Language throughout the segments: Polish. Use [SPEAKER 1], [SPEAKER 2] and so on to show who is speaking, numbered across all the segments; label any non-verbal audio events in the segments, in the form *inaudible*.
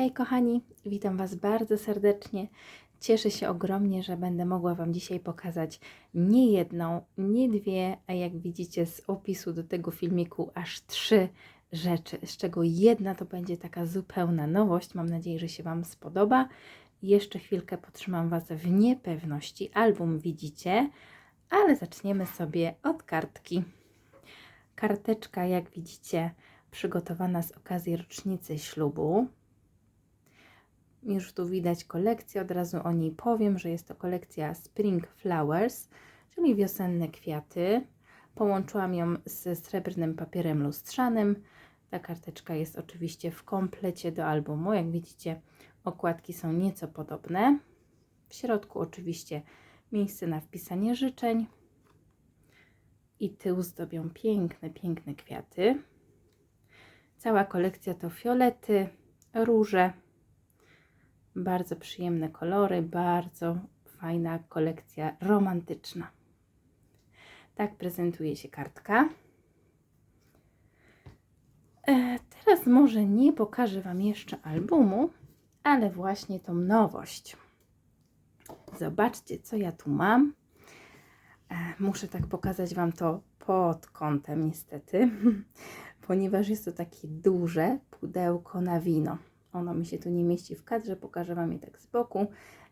[SPEAKER 1] Hej kochani, witam Was bardzo serdecznie. Cieszę się ogromnie, że będę mogła Wam dzisiaj pokazać nie jedną, nie dwie, a jak widzicie z opisu do tego filmiku aż trzy rzeczy, z czego jedna to będzie taka zupełna nowość. Mam nadzieję, że się Wam spodoba. Jeszcze chwilkę potrzymam Was w niepewności. Album widzicie, ale zaczniemy sobie od kartki. Karteczka, jak widzicie, przygotowana z okazji rocznicy ślubu. Już tu widać kolekcję, od razu o niej powiem, że jest to kolekcja Spring Flowers, czyli wiosenne kwiaty. Połączyłam ją ze srebrnym papierem lustrzanym. Ta karteczka jest oczywiście w komplecie do albumu. Jak widzicie, okładki są nieco podobne. W środku oczywiście miejsce na wpisanie życzeń. I tył zdobią piękne, piękne kwiaty. Cała kolekcja to fiolety, róże, bardzo przyjemne kolory, bardzo fajna kolekcja romantyczna. Tak prezentuje się kartka. E, teraz może nie pokażę Wam jeszcze albumu, ale właśnie tą nowość. Zobaczcie, co ja tu mam. E, muszę tak pokazać Wam to pod kątem, niestety, *laughs* ponieważ jest to takie duże pudełko na wino. Ono mi się tu nie mieści w kadrze, pokażę Wam je tak z boku.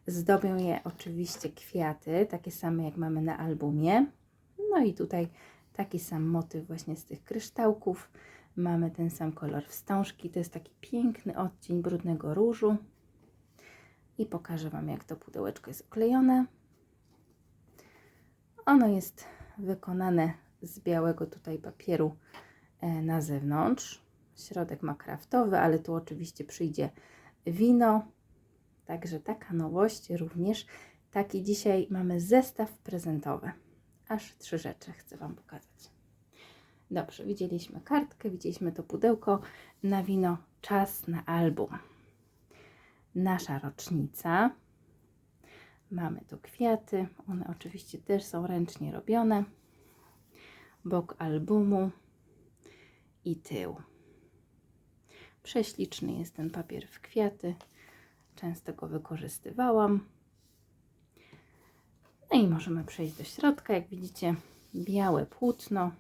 [SPEAKER 1] Zdobią je oczywiście kwiaty, takie same jak mamy na albumie. No i tutaj taki sam motyw właśnie z tych kryształków. Mamy ten sam kolor wstążki. To jest taki piękny odcień brudnego różu. I pokażę Wam, jak to pudełeczko jest oklejone. Ono jest wykonane z białego tutaj papieru e, na zewnątrz. Środek ma kraftowy, ale tu oczywiście przyjdzie wino. Także taka nowość również. Taki dzisiaj mamy zestaw prezentowy. Aż trzy rzeczy chcę Wam pokazać. Dobrze, widzieliśmy kartkę, widzieliśmy to pudełko na wino. Czas na album. Nasza rocznica. Mamy tu kwiaty. One oczywiście też są ręcznie robione. Bok albumu i tył. Prześliczny jest ten papier w kwiaty. Często go wykorzystywałam. No i możemy przejść do środka. Jak widzicie, białe płótno.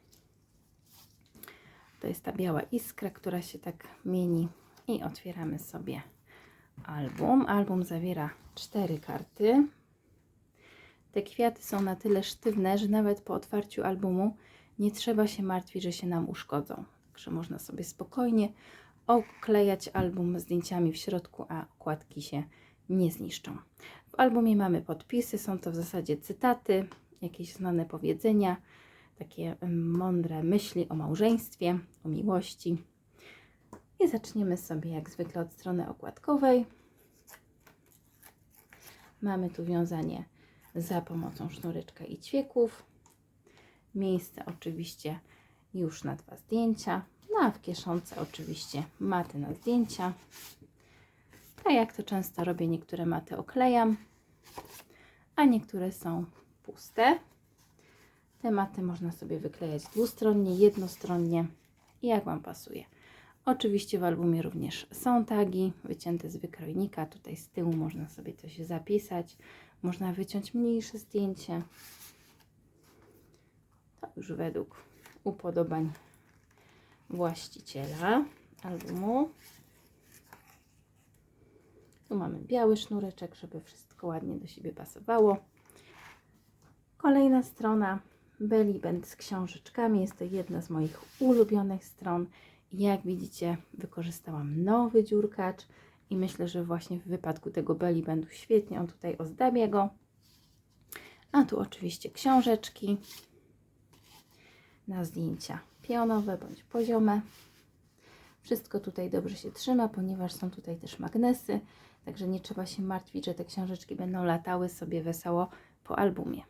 [SPEAKER 1] To jest ta biała iskra, która się tak mieni. I otwieramy sobie album. Album zawiera cztery karty. Te kwiaty są na tyle sztywne, że nawet po otwarciu albumu nie trzeba się martwić, że się nam uszkodzą. Także można sobie spokojnie oklejać album zdjęciami w środku, a okładki się nie zniszczą. W albumie mamy podpisy, są to w zasadzie cytaty, jakieś znane powiedzenia, takie mądre myśli o małżeństwie, o miłości. I zaczniemy sobie jak zwykle od strony okładkowej. Mamy tu wiązanie za pomocą sznureczka i ćwieków. Miejsce oczywiście już na dwa zdjęcia. No a w kieszonce oczywiście maty na zdjęcia. A jak to często robię, niektóre maty oklejam, a niektóre są puste. Te maty można sobie wyklejać dwustronnie, jednostronnie i jak Wam pasuje. Oczywiście w albumie również są tagi wycięte z wykrojnika. Tutaj z tyłu można sobie coś zapisać. Można wyciąć mniejsze zdjęcie. To już według upodobań właściciela albumu. Tu mamy biały sznureczek, żeby wszystko ładnie do siebie pasowało. Kolejna strona Beliband z książeczkami. Jest to jedna z moich ulubionych stron. Jak widzicie, wykorzystałam nowy dziurkacz i myślę, że właśnie w wypadku tego Belibandu świetnie on tutaj ozdabia go. A tu oczywiście książeczki na zdjęcia pionowe bądź poziome. Wszystko tutaj dobrze się trzyma, ponieważ są tutaj też magnesy, także nie trzeba się martwić, że te książeczki będą latały sobie wesoło po albumie.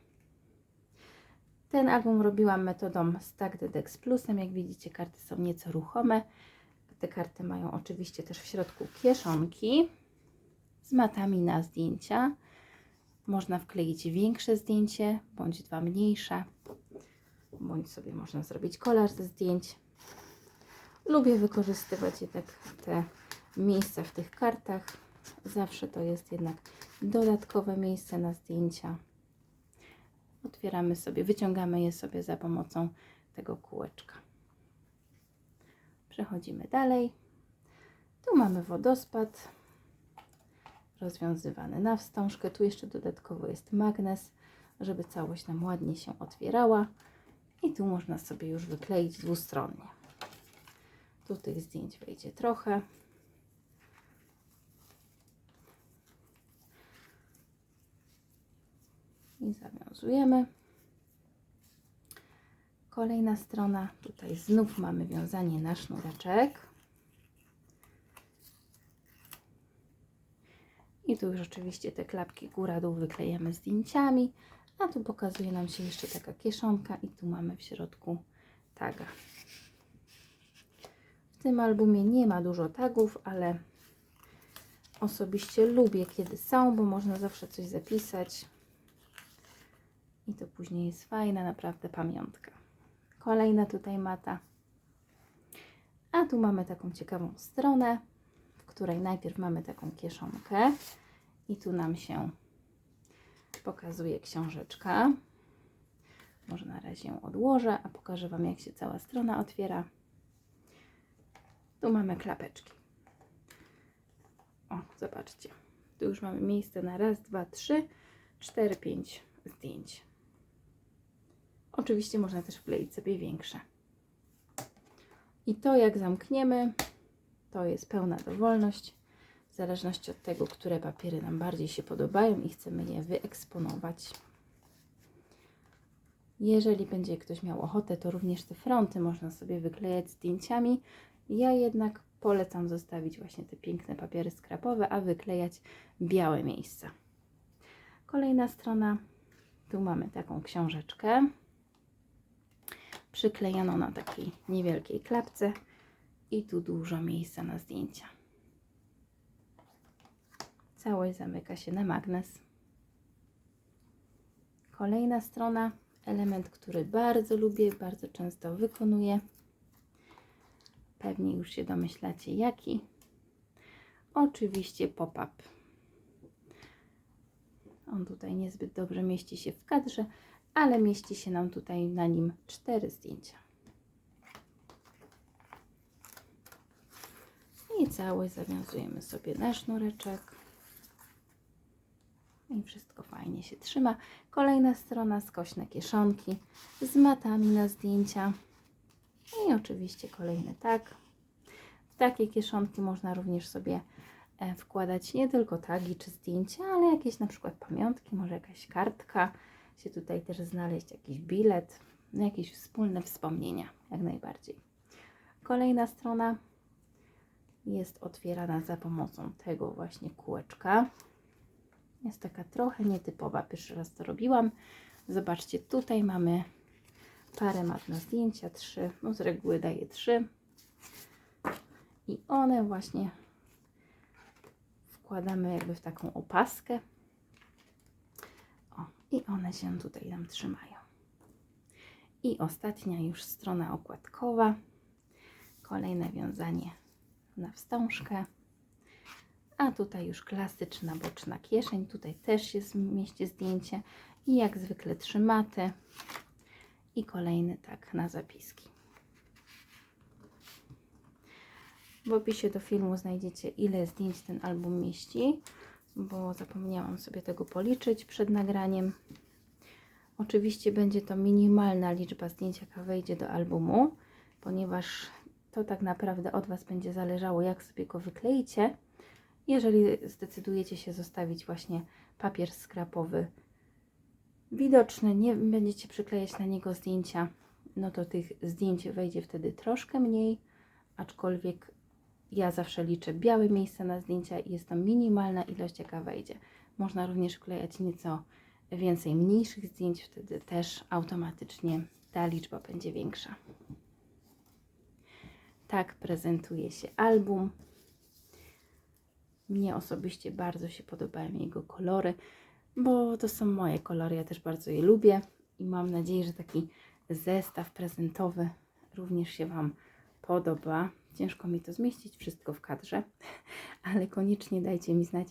[SPEAKER 1] Ten album robiłam metodą Stack the Dex Plusem. Jak widzicie, karty są nieco ruchome. Te karty mają oczywiście też w środku kieszonki z matami na zdjęcia. Można wkleić większe zdjęcie bądź dwa mniejsze bądź sobie można zrobić kolaż ze zdjęć. Lubię wykorzystywać jednak te miejsca w tych kartach. Zawsze to jest jednak dodatkowe miejsce na zdjęcia. Otwieramy sobie, wyciągamy je sobie za pomocą tego kółeczka. Przechodzimy dalej. Tu mamy wodospad rozwiązywany na wstążkę. Tu jeszcze dodatkowo jest magnes, żeby całość nam ładnie się otwierała. I tu można sobie już wykleić dwustronnie. Tu tych zdjęć wejdzie trochę. I zawiązujemy. Kolejna strona. Tutaj znów mamy wiązanie na sznureczek. I tu już oczywiście te klapki góra-dół wyklejamy zdjęciami. A tu pokazuje nam się jeszcze taka kieszonka i tu mamy w środku taga. W tym albumie nie ma dużo tagów, ale osobiście lubię kiedy są, bo można zawsze coś zapisać. I to później jest fajna naprawdę pamiątka. Kolejna tutaj mata. A tu mamy taką ciekawą stronę, w której najpierw mamy taką kieszonkę i tu nam się pokazuje książeczka. Może na razie ją odłożę, a pokażę Wam, jak się cała strona otwiera. Tu mamy klapeczki. O, zobaczcie. Tu już mamy miejsce na raz, dwa, trzy, cztery, pięć zdjęć. Oczywiście można też wkleić sobie większe. I to jak zamkniemy, to jest pełna dowolność. Zależności od tego, które papiery nam bardziej się podobają i chcemy je wyeksponować. Jeżeli będzie ktoś miał ochotę, to również te fronty można sobie wyklejać zdjęciami. Ja jednak polecam zostawić właśnie te piękne papiery skrapowe, a wyklejać białe miejsca. Kolejna strona. Tu mamy taką książeczkę przyklejoną na takiej niewielkiej klapce i tu dużo miejsca na zdjęcia. Całość zamyka się na magnes. Kolejna strona, element, który bardzo lubię, bardzo często wykonuję. Pewnie już się domyślacie jaki. Oczywiście pop-up. On tutaj niezbyt dobrze mieści się w kadrze, ale mieści się nam tutaj na nim cztery zdjęcia. I całość zawiązujemy sobie na sznureczek. Wszystko fajnie się trzyma. Kolejna strona, skośne kieszonki z matami na zdjęcia. I oczywiście kolejny tak. W takie kieszonki można również sobie e, wkładać nie tylko tagi czy zdjęcia, ale jakieś na przykład pamiątki, może jakaś kartka, się tutaj też znaleźć jakiś bilet, no jakieś wspólne wspomnienia, jak najbardziej. Kolejna strona jest otwierana za pomocą tego właśnie kółeczka. Jest taka trochę nietypowa, pierwszy raz to robiłam. Zobaczcie, tutaj mamy parę mat na zdjęcia, trzy, no z reguły daję trzy. I one właśnie wkładamy jakby w taką opaskę i one się tutaj nam trzymają. I ostatnia już strona okładkowa. Kolejne wiązanie na wstążkę. A tutaj już klasyczna boczna kieszeń. Tutaj też się mieści zdjęcie. I jak zwykle trzy maty. I kolejny tak na zapiski. W opisie do filmu znajdziecie ile zdjęć ten album mieści bo zapomniałam sobie tego policzyć przed nagraniem. Oczywiście będzie to minimalna liczba zdjęć, jaka wejdzie do albumu, ponieważ to tak naprawdę od Was będzie zależało, jak sobie go wykleicie. Jeżeli zdecydujecie się zostawić właśnie papier skrapowy widoczny, nie będziecie przyklejać na niego zdjęcia, no to tych zdjęć wejdzie wtedy troszkę mniej, aczkolwiek ja zawsze liczę białe miejsca na zdjęcia i jest to minimalna ilość, jaka wejdzie. Można również wklejać nieco więcej mniejszych zdjęć, wtedy też automatycznie ta liczba będzie większa. Tak prezentuje się album. Mnie osobiście bardzo się podobają jego kolory, bo to są moje kolory, ja też bardzo je lubię i mam nadzieję, że taki zestaw prezentowy również się Wam podoba ciężko mi to zmieścić wszystko w kadrze, *laughs* ale koniecznie dajcie mi znać,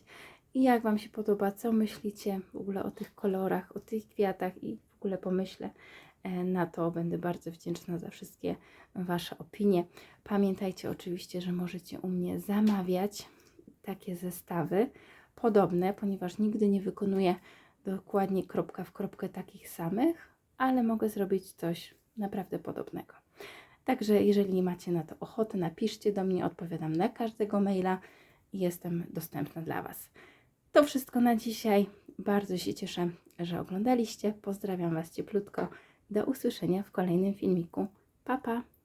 [SPEAKER 1] jak Wam się podoba, co myślicie w ogóle o tych kolorach, o tych kwiatach i w ogóle pomyślę e, na to. Będę bardzo wdzięczna za wszystkie Wasze opinie. Pamiętajcie oczywiście, że możecie u mnie zamawiać takie zestawy podobne, ponieważ nigdy nie wykonuję dokładnie kropka w kropkę takich samych, ale mogę zrobić coś naprawdę podobnego. Także jeżeli macie na to ochotę, napiszcie do mnie, odpowiadam na każdego maila i jestem dostępna dla Was. To wszystko na dzisiaj. Bardzo się cieszę, że oglądaliście. Pozdrawiam Was cieplutko. Do usłyszenia w kolejnym filmiku. Pa, pa!